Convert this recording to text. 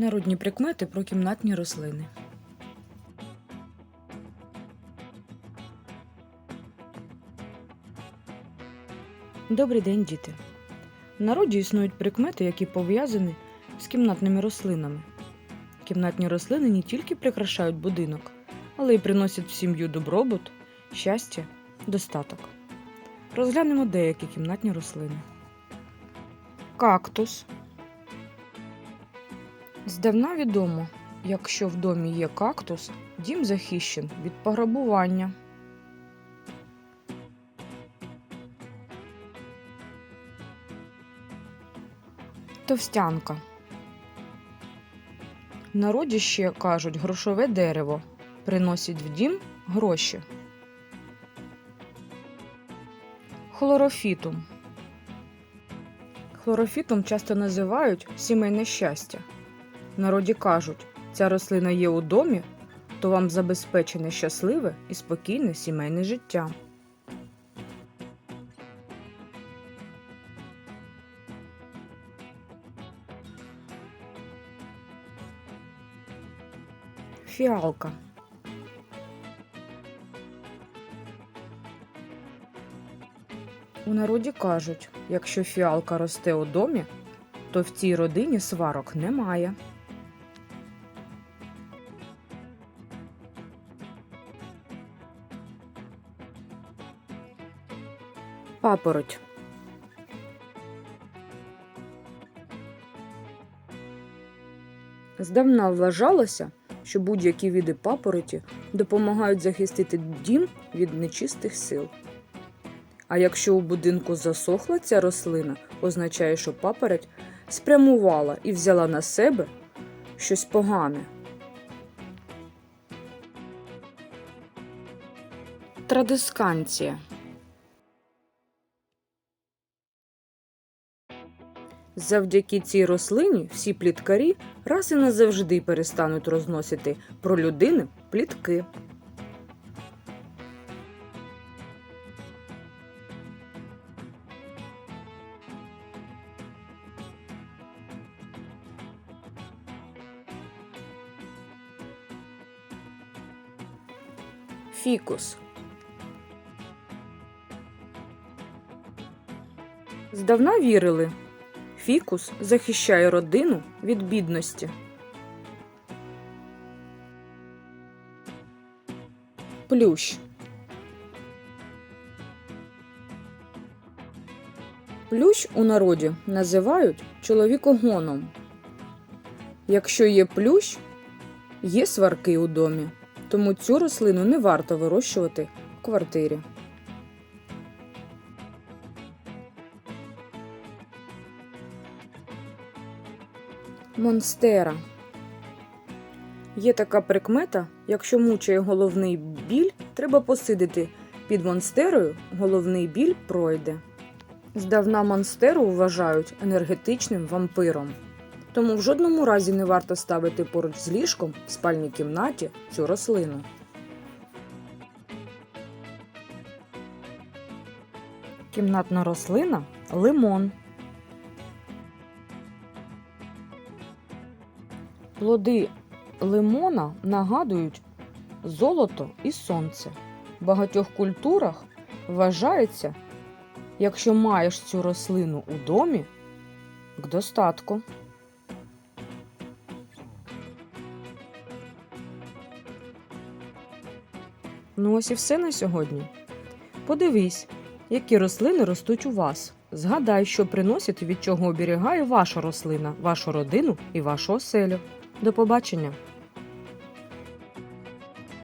Народні прикмети про кімнатні рослини. Добрий день, діти. В народі існують прикмети, які пов'язані з кімнатними рослинами. Кімнатні рослини не тільки прикрашають будинок, але й приносять в сім'ю добробут, щастя, достаток. Розглянемо деякі кімнатні рослини. Кактус. Здавна відомо, якщо в домі є кактус, дім захищен від пограбування. Товстянка. В народі ще кажуть грошове дерево. Приносить в дім гроші. Хлорофітум. Хлорофітум часто називають сімейне щастя. Народі кажуть, ця рослина є у домі, то вам забезпечене щасливе і спокійне сімейне життя. Фіалка. У народі кажуть, якщо фіалка росте у домі, то в цій родині сварок немає. Папороть. Здавна вважалося, що будь-які види папороті допомагають захистити дім від нечистих сил. А якщо у будинку засохла ця рослина, означає, що папороть спрямувала і взяла на себе щось погане. Традисканція. Завдяки цій рослині всі пліткарі раз і назавжди перестануть розносити про людини плітки. Фікус. Здавна вірили, фікус захищає родину від бідності. Плющ. Плющ у народі називають чоловікогоном. Якщо є плющ, є сварки у домі, тому цю рослину не варто вирощувати в квартирі. Монстера. Є така прикмета, якщо мучає головний біль, треба посидити під монстерою, головний біль пройде. Здавна монстеру вважають енергетичним вампиром. Тому в жодному разі не варто ставити поруч з ліжком в спальній кімнаті цю рослину. Кімнатна рослина лимон. Плоди лимона нагадують золото і сонце. В багатьох культурах вважається, якщо маєш цю рослину у домі, к достатку. Ну ось і все на сьогодні. Подивись, які рослини ростуть у вас. Згадай, що приносить і від чого оберігає ваша рослина, вашу родину і вашу оселю. До побачення!